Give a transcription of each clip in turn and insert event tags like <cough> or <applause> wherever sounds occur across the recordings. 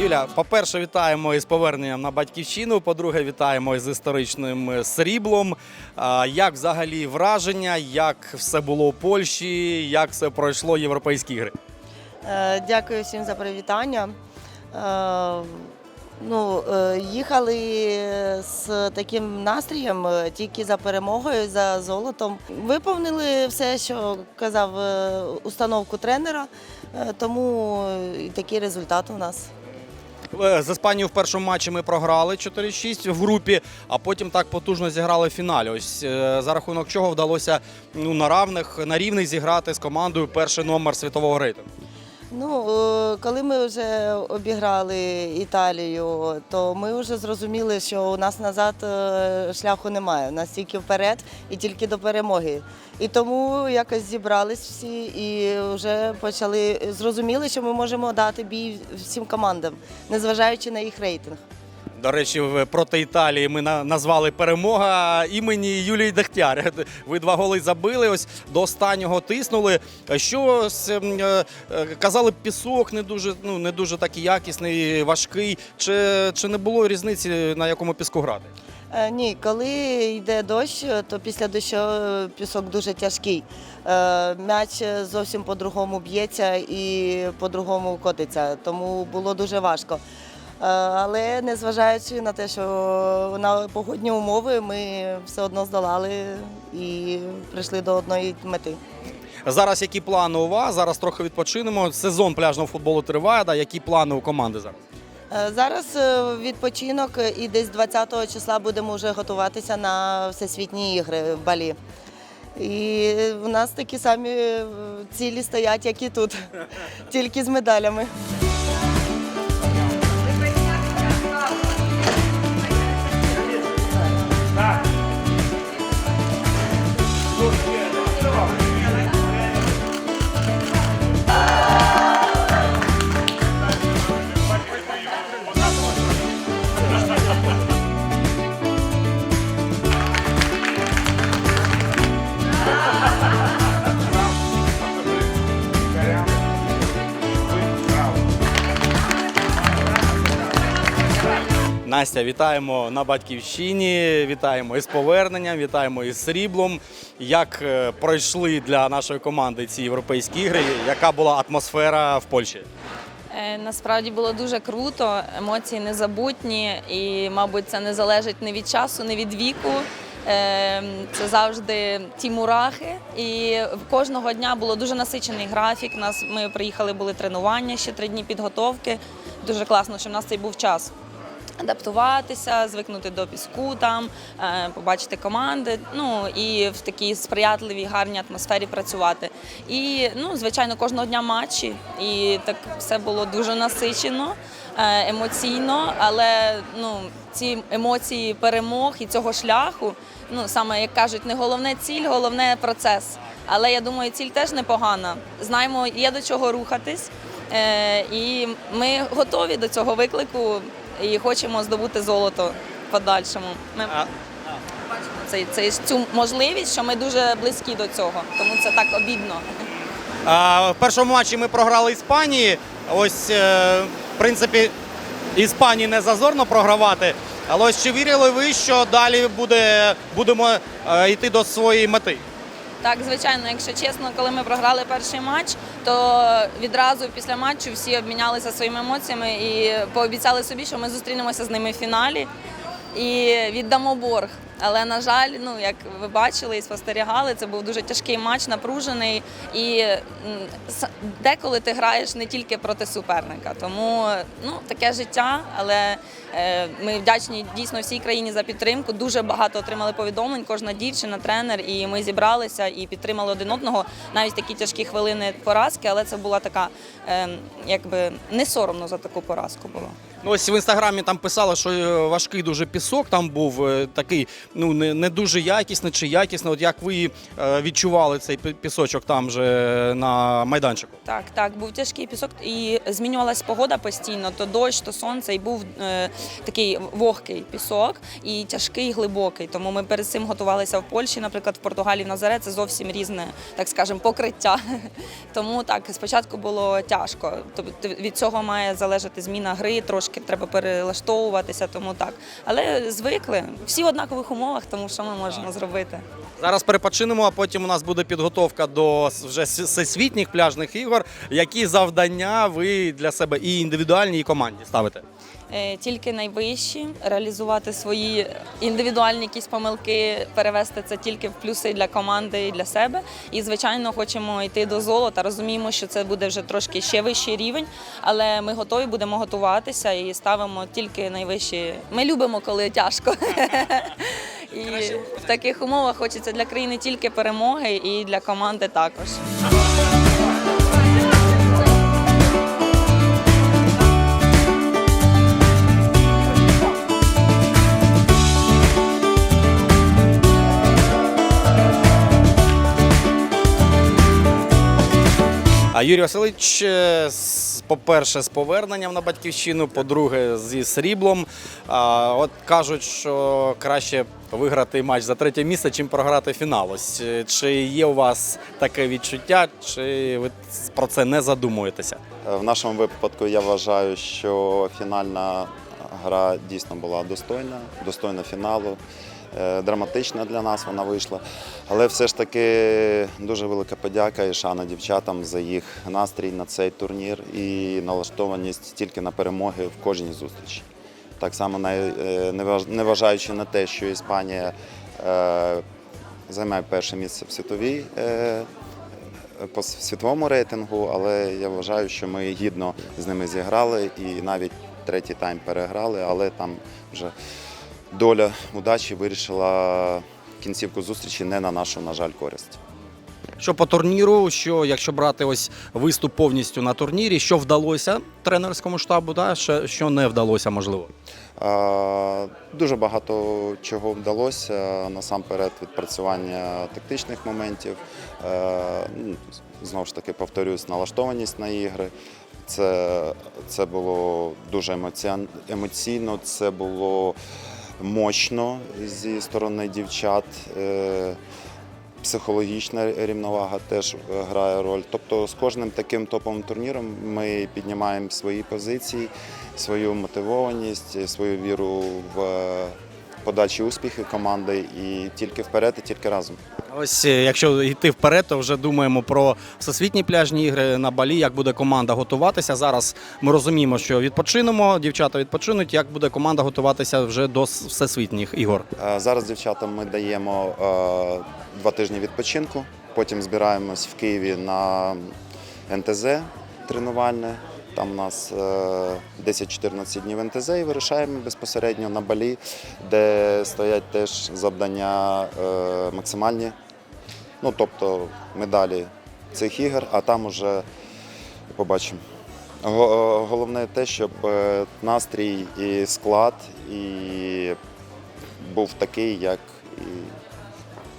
Юля, по-перше, вітаємо із поверненням на батьківщину. По-друге, вітаємо із історичним сріблом. Як взагалі враження, як все було у Польщі, як все пройшло європейські ігри? Е, Дякую всім за привітання. Е, Ну, е, їхали з таким настроєм тільки за перемогою, за золотом. Виповнили все, що казав установку тренера, тому і такий результат у нас. Е, З Іспанією в першому матчі ми програли 4-6 в групі, а потім так потужно зіграли в фіналі. Ось е, за рахунок чого вдалося ну, на равних, на рівних зіграти з командою перший номер світового рейтингу. Ну, е, коли ми вже обіграли Італію, то ми вже зрозуміли, що у нас назад е, шляху немає. У нас тільки вперед і тільки до перемоги. І тому якось зібрались всі і вже почали зрозуміли, що ми можемо дати бій всім командам, незважаючи на їх рейтинг. До речі, проти Італії ми назвали перемога імені Юлії Дегтяр. <laughs> Ви два голи забили, ось до останнього тиснули. Що з, ем, е, казали, пісок не дуже, ну не дуже такий якісний, важкий. Чи, чи не було різниці на якому піску грати? Е, Ні, коли йде дощ, то після дощу е, пісок дуже тяжкий. М'яч зовсім по-другому б'ється і по-другому котиться, тому було дуже важко. Е, Але незважаючи на те, що на погодні умови, ми все одно здолали і прийшли до одної мети. Зараз які плани у вас? Зараз трохи відпочинемо. Сезон пляжного футболу триває. Да? Які плани у команди зараз? Е, Зараз е, відпочинок і десь 20 числа будемо вже готуватися на всесвітні ігри в Балі. І в нас такі самі цілі стоять, як і тут, <laughs> тільки з медалями. Настя, вітаємо на батьківщині, вітаємо із поверненням, вітаємо із сріблом. Як е, пройшли для нашої команди ці європейські ігри? Яка була атмосфера в Польщі? Е, Насправді було дуже круто, емоції незабутні, і, мабуть, це не залежить ні від часу, ні від віку. Е, Це завжди ті мурахи. І кожного дня було дуже насичений графік. Нас ми приїхали, були тренування ще три дні підготовки. Дуже класно, що в нас цей був час. Адаптуватися, звикнути до піску, там е, побачити команди. Ну і в такій сприятливій, гарній атмосфері працювати. І ну, звичайно, кожного дня матчі, і так все було дуже насичено, е, емоційно. Але ну, ці емоції перемог і цього шляху, ну саме як кажуть, не головне ціль, головне процес. Але я думаю, ціль теж непогана. Знаємо, є до чого рухатись. Е, І ми готові до цього виклику і хочемо здобути золото в подальшому. Ми бачимо цей, цей, цю можливість, що ми дуже близькі до цього, тому це так обідно. А, в першому матчі ми програли Іспанії. Ось, е, в принципі, Іспанії не зазорно програвати. Але ось чи вірили ви, що далі буде, будемо е, йти до своєї мети? Так, звичайно, якщо чесно, коли ми програли перший матч, то відразу після матчу всі обмінялися своїми емоціями і пообіцяли собі, що ми зустрінемося з ними в фіналі і віддамо борг. Але на жаль, ну як ви бачили і спостерігали, це був дуже тяжкий матч, напружений. І деколи ти граєш не тільки проти суперника. Тому ну таке життя. Але е, ми вдячні дійсно всій країні за підтримку. Дуже багато отримали повідомлень, кожна дівчина, тренер, і ми зібралися і підтримали один одного. Навіть такі тяжкі хвилини поразки, але це була така, е, якби не соромно за таку поразку було. Ну, ось в інстаграмі там писали, що е, важкий дуже пісок там був такий ну не, не дуже якісне чи якісне. От як ви е, відчували цей пісочок там же на майданчику? Так, так, був тяжкий пісок, і змінювалась погода постійно: то дощ, то сонце, і був е, такий вогкий пісок і тяжкий, глибокий. Тому ми перед цим готувалися в Польщі, наприклад, в Португалії, в Назаре це зовсім різне, так скажемо, покриття. <laughs> Тому так, спочатку було тяжко. Тобто від цього має залежати зміна гри, трошки треба перелаштовуватися, тому так. Але звикли. Всі однакових умовах, тому що ми можемо зробити. Зараз перепочинемо, а потім у нас буде підготовка до вже всесвітніх пляжних ігор. Які завдання ви для себе і індивідуальні, і команді ставите? Е, тільки найвищі, реалізувати свої індивідуальні якісь помилки, перевести це тільки в плюси для команди і для себе. І звичайно, хочемо йти до золота. Розуміємо, що це буде вже трошки ще вищий рівень, але ми готові будемо готуватися і ставимо тільки найвищі. Ми любимо, коли тяжко. <laughs> І в таких умовах хочеться для країни тільки перемоги і для команди також. А Юрій Васильович, е, по-перше, з поверненням на батьківщину, по-друге, зі сріблом. От кажуть, що краще виграти матч за третє місце, чим програти фінал. Ось е, чи є у вас таке відчуття, чи ви про це не задумуєтеся? Е, В нашому випадку я вважаю, що фінальна гра дійсно була достойна, достойна фіналу. Е, Драматична для нас вона вийшла. Але все ж таки дуже велика подяка і шана дівчатам за їх настрій на цей турнір і налаштованість тільки на перемоги в кожній зустрічі. Так само е, не важ- не вважаючи на те, що Іспанія е, займає перше місце в світовій по світовому рейтингу, але я вважаю, що ми гідно з ними зіграли і навіть третій тайм переграли, але там вже доля удачі вирішила кінцівку зустрічі не на нашу, на жаль, користь. Що по турніру, що якщо брати ось виступ повністю на турнірі, що вдалося тренерському штабу, да? що, не вдалося, можливо? Е, Дуже багато чого вдалося. Насамперед, відпрацювання тактичних моментів. Е, ну, Знову ж таки, повторюсь, налаштованість на ігри. Це, це було дуже емоційно, це було мощно зі сторони дівчат. Е, Психологічна рівновага теж грає роль. Тобто з кожним таким топовим турніром ми піднімаємо свої позиції, свою мотивованість, свою віру в подальші успіхи команди і тільки вперед, і тільки разом. Ось е, якщо йти вперед, то вже думаємо про всесвітні пляжні ігри на Балі, як буде команда готуватися. Зараз ми розуміємо, що відпочинемо, дівчата відпочинуть. Як буде команда готуватися вже до всесвітніх ігор? Е, Зараз дівчатам ми даємо е, два тижні відпочинку. Потім збираємось в Києві на НТЗ тренувальне. Там у нас е, 10-14 днів НТЗ і вирішаємо безпосередньо на Балі, де стоять теж завдання е, максимальні. Ну, тобто медалі цих ігор, а там уже побачимо. Е, Головне те, щоб е, настрій і склад, і був такий, як і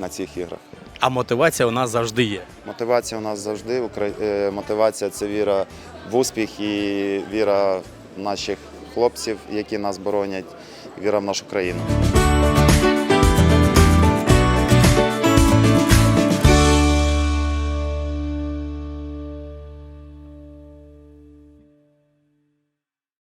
на цих іграх. А мотивація у нас завжди є. Мотивація у нас завжди. Е, Мотивація це віра в успіх і віра наших хлопців, які нас боронять, віра в нашу країну.